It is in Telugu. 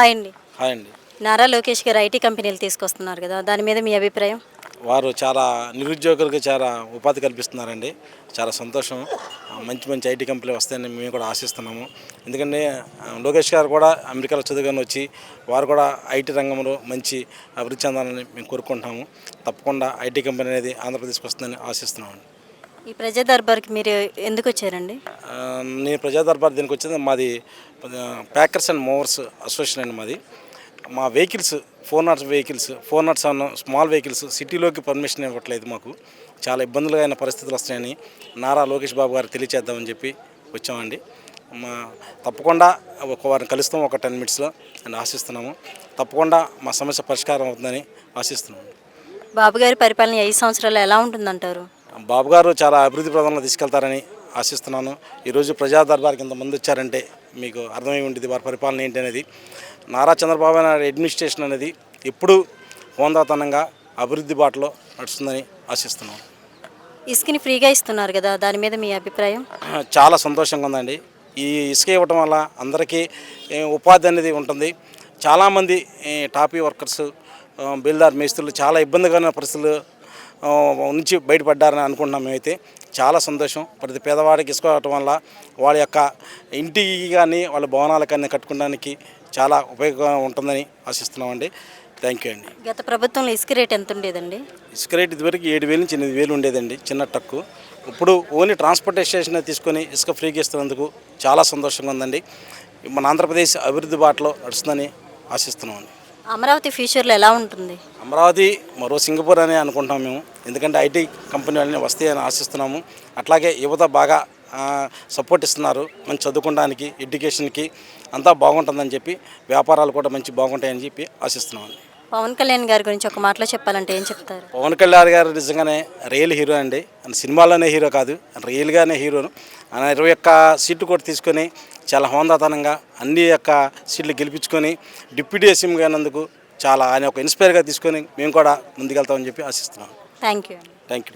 హాయ్ అండి. హాయ్ అండి. నారా లోకేష్ గారు ఐటీ కంపెనీలు తీసుకొస్తున్నారు కదా దాని మీద మీ అభిప్రాయం? వారు చాలా నిరుద్యోగులకు చాలా ఉపాధి కల్పిస్తున్నారండి. చాలా సంతోషం. మంచి మంచి ఐటీ కంపెనీలు వస్తాయని మేము కూడా ఆశిస్తున్నాము. ఎందుకంటే లోకేష్ గారు కూడా అమెరికాలో చదువుకొని వచ్చి వారు కూడా ఐటీ రంగంలో మంచి అభివృద్ధి చెందాలని మేము కోరుకుంటాము తప్పకుండా ఐటీ కంపెనీ అనేది ఆంధ్రప్రదేశ్కి వస్తుందని ఆశిస్తున్నాము ఈ ప్రజా దర్బార్కి మీరు ఎందుకు వచ్చారండి? నేను ప్రజా దర్బార్ దీనికి వచ్చింది మాది ప్యాకర్స్ అండ్ మూవర్స్ అసోసియేషన్ అండి మాది? మా vehicles four knots vehicles four knots అన్న స్మాల్ వెహికల్స్ సిటీలోకి పర్మిషన్ ఇవ్వట్లేదు మాకు. చాలా ఇబ్బందులుగా అయిన పరిస్థితులు వస్తాయని నారా లోకేష్ బాబు గారికి తెలియచేద్దామని చెప్పి వచ్చామండి. మా తప్పకుండా ఒక వారిని కలుస్తాం ఒక టెన్ మినిట్స్లో అని ఆశిస్తున్నాము. తప్పకుండా మా సమస్య పరిష్కారం అవుతుందని ఆశిస్తున్నాము. బాబు గారి పరిపాలన ఐదు సంవత్సరాలు ఎలా ఉంటుందంటారు? బాబు గారు చాలా అభివృద్ధి ప్రదంలో తీసుకెళ్తారని ఆశిస్తున్నాను. ఈరోజు ప్రజా దర్బార్కి ఇంతమంది వచ్చారంటే మీకు అర్థమై ఉంటుంది వారి పరిపాలన ఏంటి అనేది నారా చంద్రబాబు నాయుడు అడ్మినిస్ట్రేషన్ అనేది ఎప్పుడూ హోందాతనంగా అభివృద్ధి బాటలో నడుస్తుందని ఆశిస్తున్నాను ఇసుకని ఫ్రీగా ఇస్తున్నారు కదా దాని మీద మీ అభిప్రాయం? చాలా సంతోషంగా ఉందండి. ఈ ఇసుక ఇవ్వటం వల్ల అందరికీ ఉపాధి అనేది ఉంటుంది. చాలామంది టాపీ వర్కర్స్ బిల్దార్ మేస్త్రులు చాలా ఇబ్బందికరమైన పరిస్థితులు ఆ, నుంచి బయటపడ్డారని అనుకుంటున్నాం మేమైతే. చాలా సంతోషం. ప్రతి పేదవాడికి ఇసుక ఇవ్వటం వల్ల వాళ్ళ యొక్క ఇంటికి కానీ వాళ్ళ భవనాలకు కానీ కట్టుకోవడానికి చాలా ఉపయోగంగా ఉంటుందని ఆశిస్తున్నామండి. థ్యాంక్ యూ అండి. గత ప్రభుత్వంలో ఇసుక రేట్ ఎంత ఉండేదండి? ఇసుక రేట్ ఇదివరకు ఏడు వేలు నుంచి ఎనిమిది వేలు ఉండేదండి చిన్న ట్రక్కు. ఇప్పుడు ఓన్లీ ట్రాన్స్పోర్టేషన్ తీసుకొని ఇసుక ఫ్రీగా ఇస్తున్నందుకు చాలా సంతోషంగా ఉందండి. మన ఆంధ్రప్రదేశ్ అభివృద్ధి బాటలో నడుస్తుందని ఆశిస్తున్నామండి. అమరావతి ఫ్యూచర్లో ఎలా ఉంటుంది? అమరావతి మరో సింగపూర్ అని అనుకుంటున్నాం మేము. ఎందుకంటే ఐటీ కంపెనీలన్నీ వస్తాయని ఆశిస్తున్నాము. అట్లాగే యువత బాగా సపోర్ట్ ఇస్తున్నారు. మంచి చదువుకోవడానికి ఎడ్యుకేషన్కి అంతా బాగుంటుందని చెప్పి వ్యాపారాలు కూడా మంచి బాగుంటాయని చెప్పి ఆశిస్తున్నామండి పవన్ కళ్యాణ్ గారి గురించి ఒక మాటలో చెప్పాలంటే ఏం చెప్తారు? పవన్ కళ్యాణ్ గారు నిజంగానే రియల్ హీరో అండి. సినిమాలోనే హీరో కాదు. రియల్గానే హీరోను ఆయన ఇరవై ఒక్క సీట్లు కూడా తీసుకొని చాలా హోందాతనంగా అన్ని యొక్క సీట్లు గెలిపించుకొని డిప్యూటీ సీఎంగా అయినందుకు చాలా ఆయన ఒక ఇన్స్పైర్గా తీసుకొని మేము కూడా ముందుకెళ్తామని చెప్పి ఆశిస్తున్నాం. Thank you thank you